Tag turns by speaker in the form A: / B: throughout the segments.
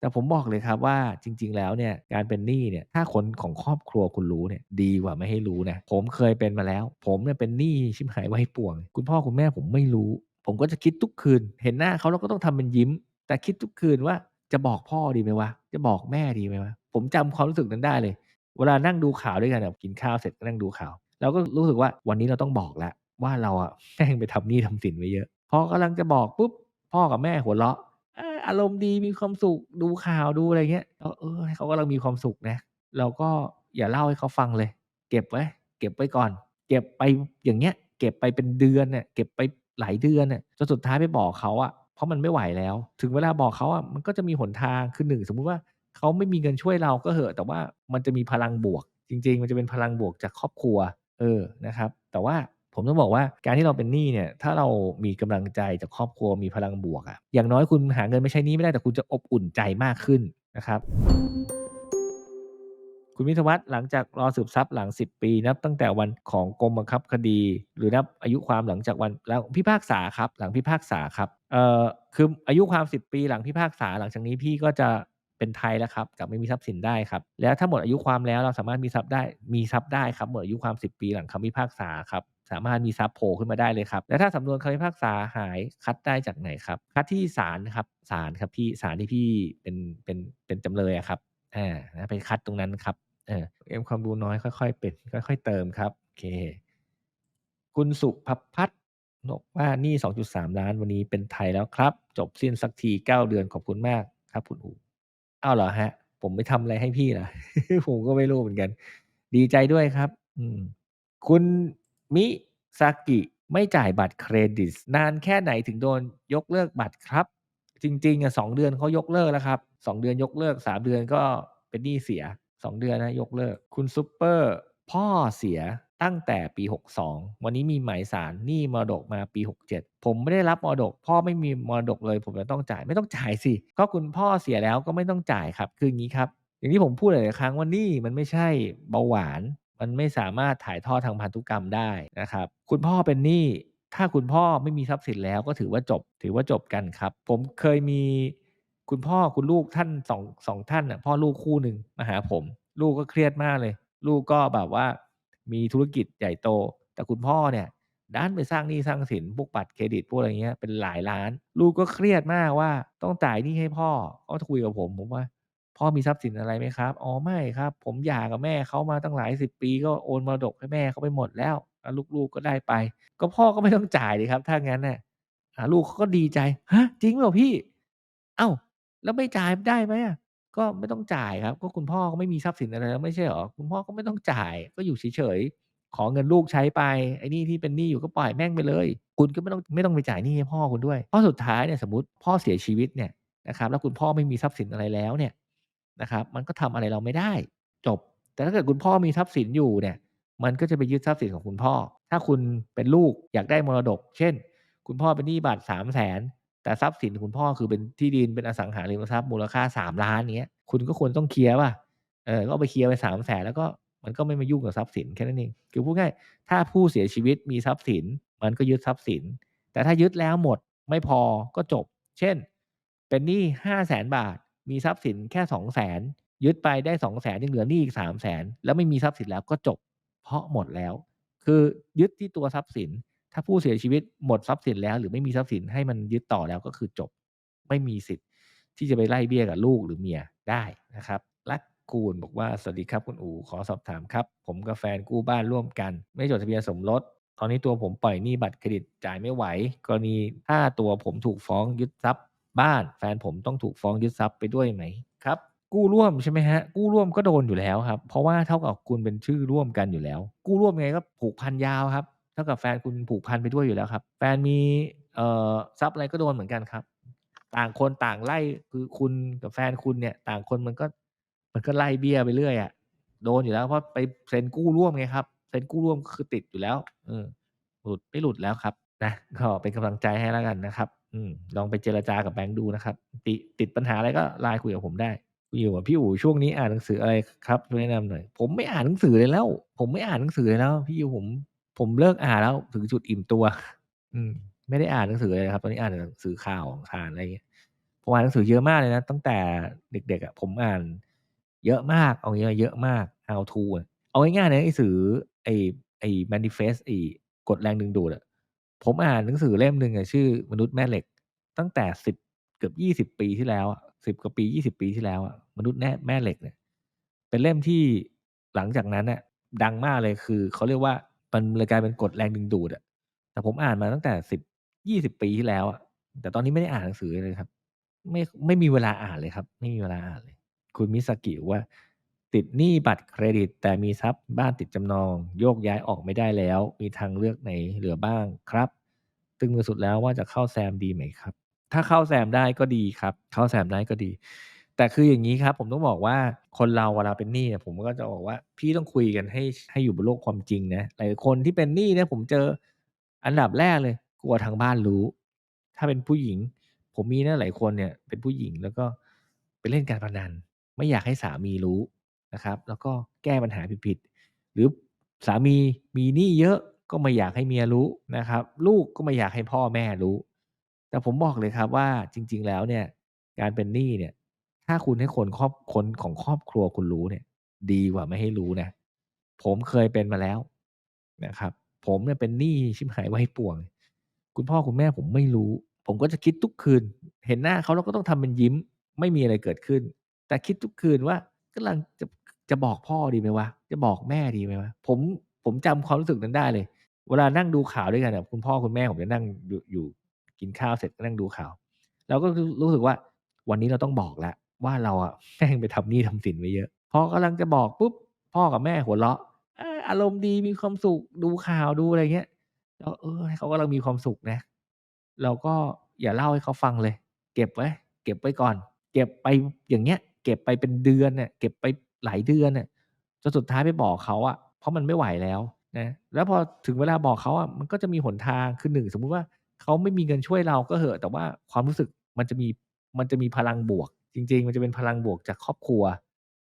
A: แต่ผมบอกเลยครับว่าจริง ๆ แล้วเนี่ยการเป็นหนี้เนี่ยถ้าคนของครอบครัวคุณรู้เนี่ยดีกว่าไม่ให้รู้นะผมเคยเป็นมาแล้ว ผมเนี่ยเป็นหนี้ชิบหายไว้ป่วง คุณพ่อคุณแม่ผมไม่รู้ ผมก็จะคิดทุกคืน เห็นหน้าเขาเราก็ต้องทำเป็นยิ้ม แต่คิดทุกคืนว่าจะบอกพ่อดีไหมวะจะบอกแม่ดีไหมวะผมจำความรู้สึกนั้นได้เลย เวลานั่งดูข่าวด้วยกันกินข้าวเสร็จก็นั่งดูข่าวเราก็รู้สึกว่าวันนี้เราต้องบอกแล้วว่าเราอะแม่งไปทำหนี้ทำสินไว้เยอะพอกำลังจะบอกปุ๊บพ่อกับแม่หัวเราะ อารมณ์ดีมีความสุขดูข่าวดูอะไรเงี้ยเออให้เขากำลังมีความสุขนะ เราก็อย่าเล่าให้เขาฟังเลย เก็บไว้ เก็บไว้ก่อน เก็บไปอย่างเงี้ย เก็บไปเป็นเดือนน่ะเก็บไปหลายเดือนน่ะจนสุดท้ายไปบอกเขาอะเพราะมันไม่ไหวแล้ว ถึงเวลาบอกเขาอะมันก็จะมีหนทางคือ1สมมุติว่าเขาไม่มีเงินช่วยเราก็เหอะ แต่ว่ามันจะมีพลังบวก จริง ๆ มันจะเป็นพลังบวกจากครอบครัว เออนะครับ แต่ว่า ผมต้องบอกว่าการที่เราเป็นหนี้เนี่ยถ้าเรามีกำลังใจจากครอบครัวมีพลังบวกอะอย่างน้อยคุณหาเงินไปใช้หนี้ไม่ได้แต่คุณจะอบอุ่นใจมากขึ้นนะครับ คุณวิทวัฒน์หลังจากรอสืบทรัพย์หลัง 10 ปีนับตั้งแต่วันของกรมบังคับคดี หรือนับอายุความหลังจากวันหลังพิพากษาครับ หลังพิพากษาครับเอ่อคืออายุความ 10 ปีหลังพิพากษาหลังจากนี้พี่ก็จะเป็นไทยแล้วครับกับไม่มีทรัพย์สินได้ครับ แล้วถ้าหมดอายุความแล้วเราสามารถมีทรัพย์ได้มีทรัพย์ได้ครับหมดอายุความ 10 ปีหลังคำพิพากษาครับ สามารถมีทรัพย์โผล่ขึ้นมาได้เลยครับ แล้วถ้าสำนวนคำพิพากษาหายคัดได้จากไหนครับ คัดที่ศาลครับศาลครับพี่ศาลที่พี่เป็นเป็นเป็นจำเลยอะครับอ่านะไปคัดตรงนั้นครับเออเอ็มความรู้น้อยค่อยๆเป็นค่อย ๆ เติมครับโอเค คุณสุภพัฒน์บอกว่านี้2.3 ล้านวันนี้เป็นไทยแล้วครับ จบสิ้นสักที 9 เดือนขอบคุณมากครับ คุณอู๋อ้าวเหรอครับผมไปทำอะไรให้พี่เหรอผมก็ไม่รู้เหมือนกัน ดีใจด้วยครับ อืมคุณ มิซากิไม่จ่ายบัตรเครดิต นานแค่ไหนถึงโดนยกเลิกบัตรครับ จริงๆอะ2เดือนเขายกเลิกแล้วครับ2เดือนยกเลิก3เดือนก็เป็นหนี้เสีย2เดือนนะยกเลิก คุณซุปเปอร์ พ่อเสียตั้งแต่ปี 62 วันนี้มีหมายศาลหนี้มรดกมาปี 67 ผมไม่ได้รับมรดก พ่อไม่มีมรดกเลย ผมจะต้องจ่ายไม่ต้องจ่ายสิก็คุณพ่อเสียแล้วก็ไม่ต้องจ่ายครับ คืออย่างงี้ครับ อย่างที่ผมพูดหลายครั้งว่านี้มันไม่ใช่เบาหวาน มันไม่สามารถถ่ายทอดทางพันธุกรรมได้นะครับ คุณพ่อเป็นหนี้ถ้าคุณพ่อไม่มีทรัพย์สินแล้วก็ถือว่าจบ ถือว่าจบกันครับ ผมเคยมีคุณพ่อคุณลูกท่าน 2- 2ท่านน่ะพ่อลูกคู่หนึ่งมาหาผม ลูกก็เครียดมากเลย ลูกก็แบบว่ามีธุรกิจใหญ่โต แต่คุณพ่อเนี่ยดันไปสร้างหนี้สร้างสินพวกบัตรเครดิตพวกอะไรเงี้ยเป็นหลายล้าน ลูกก็เครียดมากว่าต้องจ่ายหนี้ให้พ่อก็คุยกับผมผมว่า" พ่อมีทรัพย์สินอะไรไหมครับ?""อ๋อไม่ครับ ผมหย่ากับแม่เขามาตั้งหลาย10ปีก็โอนมรดกให้แม่เขาไปหมดแล้วแล้วลูกๆก็ได้ไป"ก็พ่อก็ไม่ต้องจ่ายสิครับ ถ้างั้นน่ะอ่าลูกเขาก็ดีใจ"ฮะจริงเปล่าพี่ เ?อ้า แล้วไม่จ่ายได้ไหมอะ?"ก็ไม่ต้องจ่ายครับ ก็คุณพ่อก็ไม่มีทรัพย์สินอะไรแล้วไม่ใช่หรอคุณพ่อก็ไม่ต้องจ่าย ก็อยู่เฉยๆขอเงินลูกใช้ไปไอ้นี้ที่เป็นหนี้อยู่ก็ปล่อยแม่งไปเลย คุณก็ไม่ต้องไม่ต้องไปจ่ายหนี้ให้พ่อคุณด้วยเพราะสุดท้ายเนี่ยสมมติพ่อเสียชีวิตเนี่ยนะครับ แล้วคุณพ่อไม่มีทรัพย์สินอะไรแล้วเนี่ย นะครับ มันก็ทำอะไรเราไม่ได้ จบ แต่ถ้าเกิดคุณพ่อมีทรัพย์สินอยู่เนี่ย มันก็จะไปยึดทรัพย์สินของคุณพ่อ ถ้าคุณเป็นลูกอยากได้มรดก เช่น คุณพ่อเป็นหนี้บัตร300,000แต่ทรัพย์สินของคุณพ่อคือเป็นที่ดินเป็นอสังหาริมทรัพย์มูลค่า3,000,000อย่างเงี้ยคุณก็ควรต้องเคลียร์เปล่าเออก็ไปเคลียร์ไป300,000แล้วก็มันก็ไม่มายุ่งกับทรัพย์สินแค่นั้นเองคือพูดง่ายถ้าผู้เสียชีวิตมีทรัพย์สิน มันก็ยึดทรัพย์สิน แต่ถ้ายึดแล้วหมดไม่พอก็จบ เช่น เป็นหนี้500,000บาท มีทรัพย์สินแค่200,000ยึดไปได้200,000ยังเหลือหนี้อีก300,000แล้วไม่มีทรัพย์สินแล้วก็จบ เพราะหมดแล้ว คือยึดที่ตัวทรัพย์สิน ถ้าผู้เสียชีวิตหมดทรัพย์สินแล้ว หรือไม่มีทรัพย์สินให้มันยึดต่อแล้วก็คือจบ ไม่มีสิทธิ์ ที่จะไปไล่เบี้ยกับลูกหรือเมียได้นะครับลักกูลบอกว่า"สวัสดีครับคุณอู๋ขอสอบถามครับ ผมกับแฟนกู้บ้านร่วมกัน ไม่จดทะเบียนสมรสตอนนี้ตัวผมปล่อยหนี้บัตรเครดิตจ่ายไม่ไหว กรณีถ้าตัวผมถูกฟ้องยึดทรัพย์ บ้านแฟนผมต้องถูกฟ้องยึดทรัพย์ไปด้วยไหม?"ครับกู้ร่วมใช่ไหมครับกู้ร่วมก็โดนอยู่แล้วครับ เพราะว่าเท่ากับคุณเป็นชื่อร่วมกันอยู่แล้ว กู้ร่วมยังไงก็ผูกพันยาวครับเท่ากับแฟนคุณผูกพันไปด้วยอยู่แล้วครับ แฟนมีเอ่อทรัพย์อะไรก็โดนเหมือนกันครับ ต่างคนต่างไล่คือคุณกับแฟนคุณเนี่ย ต่างคนมันก็ มันก็ไล่เบี้ยไปเรื่อยอะโดนอยู่แล้วเพราะไปเซ็นกู้ร่วมไงครับเซ็นกู้ร่วมก็คือติดอยู่แล้ว เออหลุดไม่หลุดแล้วครับนะก็เป็นกำลังใจให้แล้วกันนะครับ อืมลองไปเจรจากับแบงก์ดูนะครับติติดปัญหาอะไรก็ LINE คุยกับผมได้อยู่กับพี่อู๋ช่วงนี้อ่านหนังสืออะไรครับช่วยแนะนำหน่อยผมไม่อ่านหนังสือเลยแล้ว ผมไม่อ่านหนังสือเลยแล้ว พี่อู๋ผมผมเลิกอ่านแล้วถึงจุดอิ่มตัว อืม ไม่ได้อ่านหนังสือเลยครับ ตอนนี้อ่านหนังสือข่าวอ่านอะไรอย่างเงี้ยผมอ่านหนังสือเยอะมากเลยนะ ตั้งแต่เด็กๆอะผมอ่าน เยอะมากเอางี้ว่าเยอะมาก How to เอาง่ายๆเลยหนังสือไอ้ไอ้ Manifest ไอ้กฎแรงดึงดูดอะ ผมอ่านหนังสือเล่มหนึ่งอะชื่อมนุษย์แม่เหล็ก ตั้งแต่10เกือบ20ปีที่แล้วอะ10กว่าปี20ปีที่แล้วอะมนุษย์แน่แม่เหล็กเนี่ย เป็นเล่มที่หลังจากนั้นน่ะดังมากเลยคือเขาเรียกว่ามันเลยกลายเป็นกฎแรงดึงดูดอะแต่ผมอ่านมาตั้งแต่10 20ปีที่แล้วอะแต่ตอนนี้ไม่ได้อ่านหนังสือเลยครับ ไม่ไม่มีเวลาอ่านเลยครับ ไม่มีเวลาอ่านเลย คุณมิซากิว่า" ติดหนี้บัตรเครดิต แต่มีทรัพย์บ้านติดจำนอง โยกย้ายออกไม่ได้แล้ว มีทางเลือกไหนเหลือบ้างครับ?ตึงสุดแล้วว่าจะเข้าแซมดีไหมครับ?"ถ้าเข้าแซมได้ก็ดีครับ เข้าแซมได้ก็ดี แต่คืออย่างงี้ครับ ผมต้องบอกว่าคนเราเวลาเป็นหนี้ผมก็จะบอกว่า พี่ต้องคุยกันให้ให้อยู่บนโลกความจริงนะหลายคนที่เป็นหนี้เนี่ยผมเจออันดับแรกเลย กลัวทางบ้านรู้ ถ้าเป็นผู้หญิง ผมมีนะหลายคนเนี่ย เป็นผู้หญิงแล้วก็ไปเล่นการพนัน ไม่อยากให้สามีรู้ นะครับ แล้วก็แก้ปัญหาผิดๆหรือสามีมีหนี้เยอะก็ไม่อยากให้เมียรู้นะครับ ลูกก็ไม่อยากให้พ่อแม่รู้ แต่ผมบอกเลยครับว่าจริง ๆ แล้วเนี่ย การเป็นหนี้เนี่ย ถ้าคุณให้คนครอบคนของครอบครัวคุณรู้เนี่ย ดีกว่าไม่ให้รู้นะ ผมเคยเป็นมาแล้วนะครับ ผมเนี่ยเป็นหนี้ชิบหายไวายป่วง คุณพ่อคุณแม่ผมไม่รู้ ผมก็จะคิดทุกคืน เห็นหน้าเขาเราก็ต้องทำเป็นยิ้ม ไม่มีอะไรเกิดขึ้น แต่คิดทุกคืนว่า กำลังจะจะบอกพ่อดีไหมวะจะบอกแม่ดีไหมวะผมผมจำความรู้สึกนั้นได้เลย เวลานั่งดูข่าวด้วยกันอะคุณพ่อคุณแม่ผมจะนั่งอยู่อยู่กินข้าวเสร็จก็นั่งดูข่าวเราก็รู้สึกว่าวันนี้เราต้องบอกแล้วว่าเราอะแม่งไปทำหนี้ทำสินไว้เยอะพอกำลังจะบอกปุ๊บพ่อกับแม่หัวเราะอารมณ์ดีมีความสุขดูข่าวดูอะไรเงี้ยแล้วเออเขากำลังมีความสุขนะ เราก็อย่าเล่าให้เขาฟังเลย เก็บไว้ เก็บไว้ก่อน เก็บไปอย่างเงี้ย เก็บไปเป็นเดือนน่ะเก็บไปหลายเดือนน่ะจนสุดท้ายไปบอกเขาอะเพราะมันไม่ไหวแล้วนะแล้วพอถึงเวลาบอกเขาอะมันก็จะมีหนทางคือ1สมมุติว่าเขาไม่มีเงินช่วยเราก็เหอะ แต่ว่าความรู้สึกมันจะมีมันจะมีพลังบวก จริง ๆ มันจะเป็นพลังบวกจากครอบครัว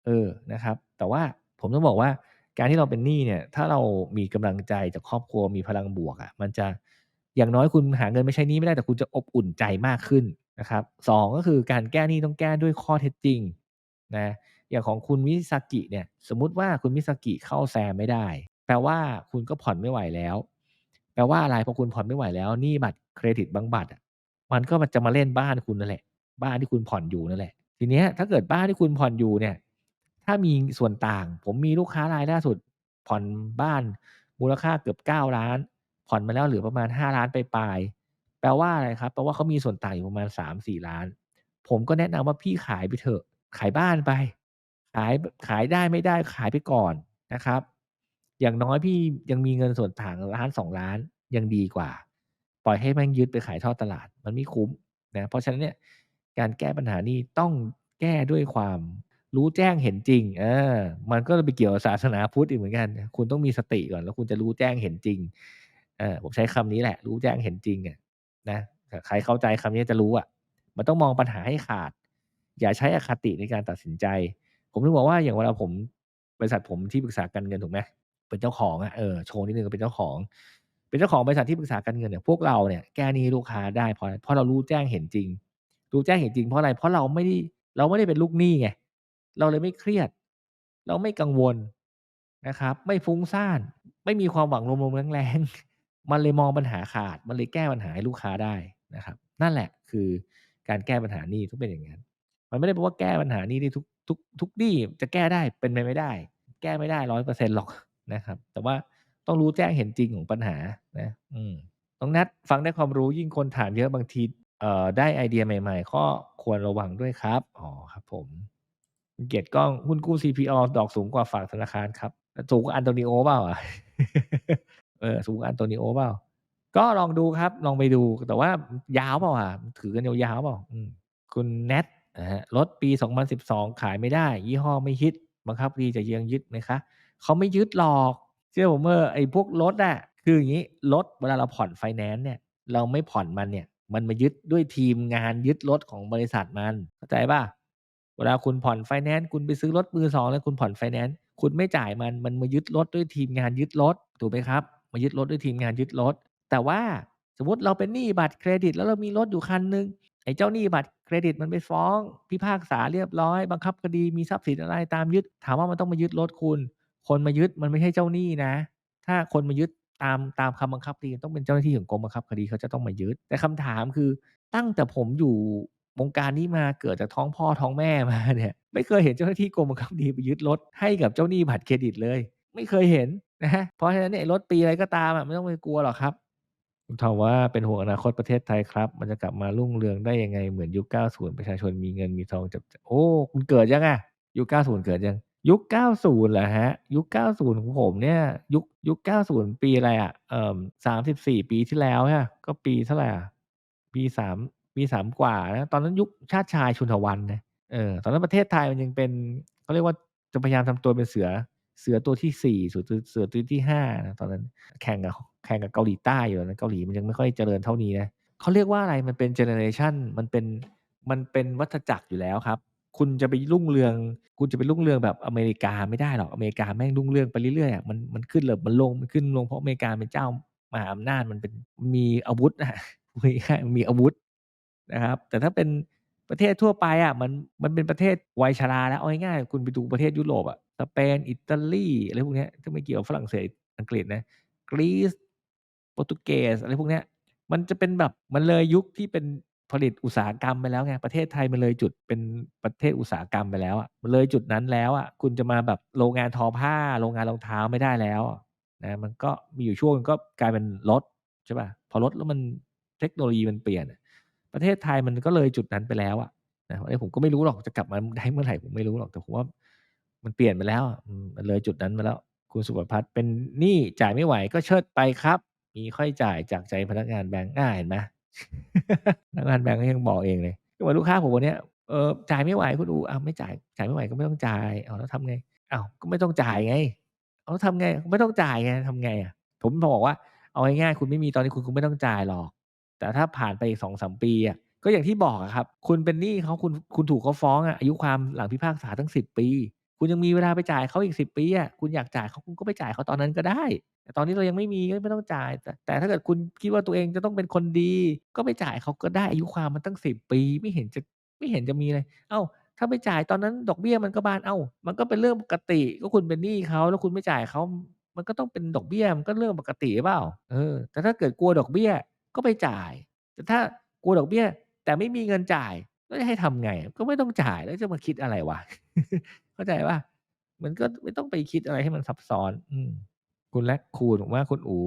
A: เออนะครับ แต่ว่าผมต้องบอกว่าการที่เราเป็นหนี้เนี่ย ถ้าเรามีกำลังใจจากครอบครัวมีพลังบวกอะมันจะอย่างน้อยคุณหาเงินไมาใช้นี้ไม่ได้แต่คุณจะอบอุ่นใจมากขึ้น นะครับ2ก็คือการแก้หนี้ต้องแก้ด้วยข้อเท็จจริงนะอย่างของคุณมิซากิเนี่ยสมมุติว่าคุณมิซากิเข้าแซมไม่ได้ แปลว่าคุณก็ผ่อนไม่ไหวแล้ว แปลว่าอะไรพอคุณผ่อนไม่ไหวแล้วหนี้บัตรเครดิตบางบัตรอะมันก็จะมาเล่นบ้านคุณนั่นแหละ บ้านที่คุณผ่อนอยู่นั่นแหละ ทีเนี้ยถ้าเกิดบ้านที่คุณผ่อนอยู่เนี่ย ถ้ามีส่วนต่าง ผมมีลูกค้ารายล่าสุด ผ่อนบ้านมูลค่าเกือบ9,000,000ผ่อนมาแล้วเหลือประมาณ5,000,000ปลายๆ แปลว่าอะไรครับ แปลว่าเขามีส่วนต่างอยู่ประมาณ3-4,000,000ผมก็แนะนำว่าพี่ขายไปเถอะ ขายบ้านไป ขายขายได้ไม่ได้ขายไปก่อนนะครับ อย่างน้อยพี่ยังมีเงินส่วนต่าง1,000,000-2,000,000ยังดีกว่า ปล่อยให้ม่งยึดไปขายทอดตลาด มันไม่คุ้มนะเพราะฉะนั้นเนี่ยการแก้ปัญหานี้ต้องแก้ด้วยความรู้แจ้งเห็นจริง เออ มันก็ไปเกี่ยวศาสนาพุทธอีกเหมือนกัน คุณต้องมีสติก่อนแล้วคุณจะรู้แจ้งเห็นจริง เออผมใช้คำนี้แหละ รู้แจ้งเห็นจริงอะ นะใครเข้าใจคำนี้จะรู้อะมันต้องมองปัญหาให้ขาด อย่าใช้อคติในการตัดสินใจ ผมถึงบอกว่าอย่างเวลาผมบริษัทผมที่ปรึกษาการเงินถูกไหมเป็นเจ้าของอะเออโชว์นิดนึงว่าเป็นเจ้าของ เป็นเจ้าของบริษัทที่ปรึกษาการเงินเนี่ยพวกเราเนี่ยแก้นี้ลูกค้าได้เพราะอะไรเพราะเรารู้แจ้งเห็นจริง รู้แจ้งเห็นจริงเพราะอะไรเพราะเราไม่ได้เราไม่ได้เป็นลูกหนี้ไงเราเลยไม่เครียด เราไม่กังวลนะครับ ไม่ฟุ้งซ่าน ไม่มีความหวังลมๆแรงๆ มันเลยมองปัญหาขาด มันเลยแก้ปัญหาให้ลูกค้าได้นะครับ นั่นแหละคือการแก้ปัญหานี้ต้องเป็นอย่างงั้น มันไม่ได้แปลว่าแก้ปัญหานี้ได้ทุกทุกทุกหนี้จะแก้ได้เป็นไปไม่ได้ แก้ไม่ได้100%หรอกนะครับ แต่ว่าต้องรู้แจ้งเห็นจริงของปัญหานะอืมน้องนัทฟังได้ความรู้ยิ่งคนถามเยอะบางทีเอ่อได้ไอเดียใหม่ๆข้อควรระวังด้วยครับอ๋อครับผมเกียรติกล้องหุ้นกู้ CPO ดอกสูงกว่าฝากธนาคารครับสูงกว่าอันโตนิโอเปล่าอะ เออสูงอันโตนิโอเปล่าก็ลองดูครับ ลองไปดูแต่ว่ายาวเปล่าอะถือกันยาวๆเปล่า?คุณ Nat อะฮะรถปี 2012 ขายไม่ได้ ยี่ห้อไม่ฮิตบังคับดีจะยังยึดไหมคะ?เขาไม่ยึดหรอก เชื่อผมเถอไอ้พวกรถอะคืออย่างงี้รถเวลาเราผ่อนไฟแนนซ์เนี่ยเราไม่ผ่อนมันเนี่ย มันมายึดด้วยทีมงานยึดรถของบริษัทมันเข้าใจเปล่า?เวลาคุณผ่อนไฟแนนซ์คุณไปซื้อรถมือ2แล้วคุณผ่อนไฟแนนซ์คุณไม่จ่ายมันมันมายึดรถด้วยทีมงานยึดรถถูกไหมครับ? มายึดรถด้วยทีมงานยึดรถ แต่ว่าสมมติเราเป็นหนี้บัตรเครดิต แล้วเรามีรถอยู่คันหนึ่งไอ้เจ้าหนี้บัตรเครดิตมันไปฟ้อง พิพากษาเรียบร้อย บังคับคดีมีทรัพย์สินอะไรตามยึด ถามว่ามันต้องมายึดรถคุณ คนมายึดมันไม่ใช่เจ้าหนี้นะ ถ้าคนมายึดตามตามคำบังคับคดีต้องเป็นเจ้าหน้าที่ของกรมบังคับคดีเขาจะต้องมายึด แต่คำถามคือตั้งแต่ผมอยู่วงการนี้มาเกิดจากท้องพ่อท้องแม่มาเนี่ย ไม่เคยเห็นเจ้าหน้าที่กรมบังคับคดีไปยึดรถให้กับเจ้าหนี้บัตรเครดิตเลย ไม่เคยเห็นนะครับเพราะฉะนั้นเนี่ยรถปีอะไรก็ตามอะไม่ต้องไปกลัวหรอกครับคุณทอมว่า"เป็นห่วงอนาคตประเทศไทยครับ มันจะกลับมารุ่งเรืองได้ยังไงเหมือนยุค 90 ประชาชนมีเงินมีทองจับจ่าย"โอ้คุณเกิดยังอะ?ยุค 90 เกิดยัง?ยุค 90เหรอครับ?ยุค 90 ของผมเนี่ย ยุคยุค 90 ปีอะไรอะเอ่อ34 ปีที่แล้วใช่ก็ปีเท่าไหรอะปี3ปี3กว่านะตอนนั้นยุคชาติชายชุนทวันนะเออตอนนั้นประเทศไทยมันยังเป็นเขาเรียกว่าจะพยายามทำตัวเป็นเสือ เสือตัวที่4เสือตัวเสือตัวที่5นะตอนนั้น แข่งกับแข่งกับเกาหลีใต้อยู่นนั้นเกาหลีมันยังไม่ค่อยเจริญเท่านี้นะเขาเรียกว่าอะไรมันเป็นเจเนเรชันมันเป็นมันเป็นวัฏจักรอยู่แล้วครับ คุณจะไปรุ่งเรือง คุณจะไปรุ่งเรืองแบบอเมริกาไม่ได้หรอกอเมริกาแม่งรุ่งเรืองไปเรื่อยๆมันมันขึ้นแล้วมันลงมันขึ้นลงเพราะอเมริกาเป็นเจ้ามหาอำนาจมันเป็นมีอาวุธอะพูดง่มีอาวุธนะครับ แต่ถ้าเป็นประเทศทั่วไปอะมันมันเป็นประเทศวัยชราแล้วเอาง่ายๆคุณไปดูประเทศยุโรปอะ สเปน อิตาลีอะไรพวกเนี้ยซึ่งไม่เกี่ยวกับฝรั่งเศสอังกฤษนะกรีซโปรตุเกสอะไรพวกเนี้ยมันจะเป็นแบบมันเลยยุคที่เป็นผลิตอุตสาหกรรมไปแล้วไงประเทศไทยมันเลยจุดเป็นประเทศอุตสาหกรรมไปแล้วอะมันเลยจุดนั้นแล้วอะคุณจะมาแบบโรงงานทอผ้า โรงงานรองเท้าไม่ได้แล้วนะมันก็มีอยู่ช่วงหนึ่งก็กลายเป็นรถใช่เปล่าพอรถแล้วมันเทคโนโลยีมันเปลี่ยน ประเทศไทยมันก็เลยจุดนั้นไปแล้วอะนะอันนี้ผมก็ไม่รู้หรอกจะกลับมาได้เมื่อไหร่ผมไม่รู้หรอกแต่ผมว่า มันเปลี่ยนไปแล้วอะมันเลยจุดนั้นมาแล้ว คุณสุภพัฒน์"เป็นหนี้จ่ายไม่ไหวก็เชิดไปครับ มีค่อยจ่ายจากใจพนักงานแบงก์"อายเห็นไหมพนักงานแบงก์ก็ยังบอกเองเลยก็เหมือนลูกค้าผมคนนี้"เออจ่ายไม่ไหวคุณอู"อ้าวไม่จ่ายจ่ายไม่ไหวก็ไม่ต้องจ่ายเอาแล้วทำไง?อ้าวก็ไม่ต้องจ่ายไง เอาแล้วทำไง?ไม่ต้องจ่ายไงทำไงอะ?ผมบอกว่าเอาง่ายๆคุณไม่มีตอนนี้คุณคงไม่ต้องจ่ายหรอก แต่ถ้าผ่านไปอีก2-3ปีอะก็อย่างที่บอกครับ คุณเป็นหนี้เขาคุณคุณถูกเขาฟ้องอะอายุความหลังพิพากษาตั้ง10ปี คุณยังมีเวลาไปจ่ายเขาอีก10ปีอะคุณอยากจ่ายเขาคุณก็ไปจ่ายเขาตอนนั้นก็ได้ แต่ตอนนี้เรายังไม่มีก็ไม่ต้องจ่าย แต่แต่ถ้าเกิดคุณคิดว่าตัวเองจะต้องเป็นคนดี ก็ไปจ่ายเขาก็ได้อายุความมันตั้ง10ปีไม่เห็นจะไม่เห็นจะมีอะไรอ้าถ้าไปจ่ายตอนนั้นดอกเบี้ยมันก็บานเอ้า มันก็เป็นเรื่องปกติ ก็คุณเป็นหนี้เขาแล้วคุณไม่จ่ายเขามันก็ต้องเป็นดอกเบี้ยมันก็เรื่องปกติหรือเปล่าเออ แต่ถ้าเกิดกลัวดอกเบี้ยก็ไปจ่าย แต่ถ้ากลัวดอกเบี้ย แต่ไม่มีเงินจ่ายแล้วจะให้ทำไง ก็ไม่ต้องจ่ายแล้วจะมาคิดอะไรวะ เข้าใจเปล่ามันก็ไม่ต้องไปคิดอะไรให้มันซับซ้อน อืมคุณ Raccoon บอกว่า"คุณอู๋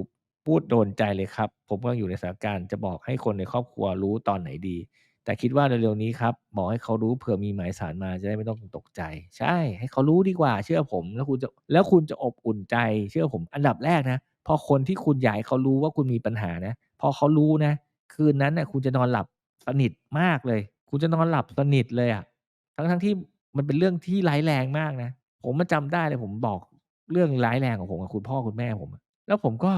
A: พูดโดนใจเลยครับ ผมกำลังอยู่ในสถานการณ์จะบอกให้คนในครอบครัวรู้ตอนไหนดี แต่คิดว่าเร็วๆนี้ครับบอกให้เขารู้เผื่อมีหมายศาลมาจะได้ไม่ต้องตกใจ"ใช่ ให้เขารู้ดีกว่า เชื่อผม แล้วคุณจะแล้วคุณจะอบอุ่นใจ เชื่อผมอันดับแรกนะพอคนที่คุณให้เขารู้ว่าคุณมีปัญหานะพอเขารู้นะ คืนนั้นน่ะคุณจะนอนหลับสนิทมากเลย คุณจะนอนหลับสนิทเลยอะทั้งๆที่ มันเป็นเรื่องที่ร้ายแรงมากนะ ผมอะจำได้เลยผมบอกเรื่องร้ายแรงของผมกับคุณพ่อคุณแม่ผม แล้วผมก็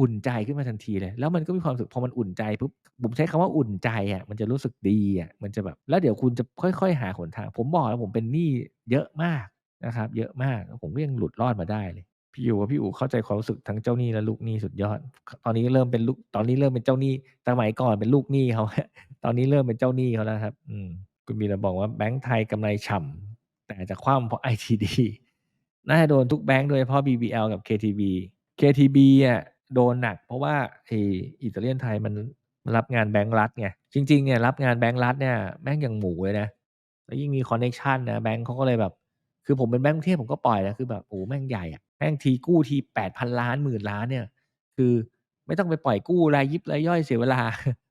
A: อุ่นใจขึ้นมาทันทีเลย แล้วมันก็มีความสุขพอมันอุ่นใจปุ๊บผมใช้คำว่าอุ่นใจอะมันจะรู้สึกดีอะมันจะแบบ แล้วเดี๋ยวคุณจะค่อยๆ หาหนทาง ผมบอกแล้วผมเป็นหนี้เยอะมากนะครับ เยอะมากแล้วผมก็ยังหลุดรอดมาได้เลยพี่อู๋บอกว่า"พี่อู๋เข้าใจความรู้สึกทั้งเจ้าหนี้และลูกหนี้สุดยอด"ตอนนี้เริ่มเป็นลูกตอนนี้เริ่มเป็นเจ้าหนี้สมัยก่อนเป็นลูกหนี้เขาตอนนี้เริ่มเป็นเจ้าหนี้เขาแล้วครับ อืม คุณมีนาบอกว่า"แบงก์ไทยกำไรฉ่ำแต่จะคว่ำเพราะ ITD" น่าจะโดนทุกแบงก์โดยเฉพาะ BBL กับ KTB KTB อะโดนหนัก เพราะว่าไออิตาเลียนไทยมันรับงานแบงก์รัฐไงจริงๆเนี่ยรับงานแบงก์รัฐเนี่ยแม่งอย่างหมูเลยนะแล้วยิ่งมีคอนเน็ชันนะแบงก์เขาก็เลยแบบ คือผมเป็นแบงก์กรุงเทพผมก็ปล่อยนะคือแบบโอ้แม่งใหญ่อะแม่งทีกู้ที8,000,000,000 10,000,000,000เนี่ย คือไม่ต้องไปปล่อยกู้รายยิบรายย่อยเสียเวลา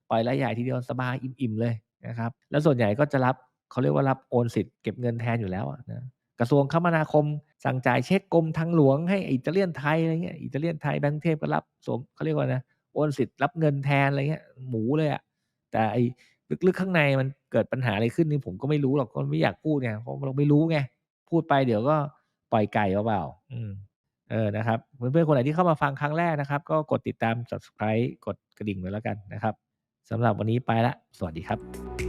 A: ปล่อยรายใหญ่ทีเดียวสบายอิ่มๆเลย นะครับแล้วส่วนใหญ่ก็จะรับเขาเรียกว่ารับโอนสิทธิ์เก็บเงินแทนอยู่แล้วนะกระทรวงคมนาคมสั่งจ่ายเช็กกรมทางหลวงให้อิตาเลียนไทยอะไรเงี้ยอิตาเลียนไทยแบงก์เทพก็รับสมเขาเรียกว่านะโอนสิทธิ์รับเงินแทนอะไรเงี้ยหมูเลยอะแต่ไอ้ลึกๆข้างในมันเกิดปัญหาอะไรขึ้นนี่ผมก็ไม่รู้หรอกก็ไม่อยากพูดไงเพราะเราไม่รู้ไงพูดไปเดี๋ยวก็ปล่อยไก่เปล่าๆอืมเออนะครับเพื่อนๆคนไหนที่เข้ามาฟังครั้งแรกนะครับ ก็กดติดตาม Subscribe กดกระดิ่งไว้แล้วกันนะครับ สำหรับวันนี้ไปแล้วสวัสดีครับ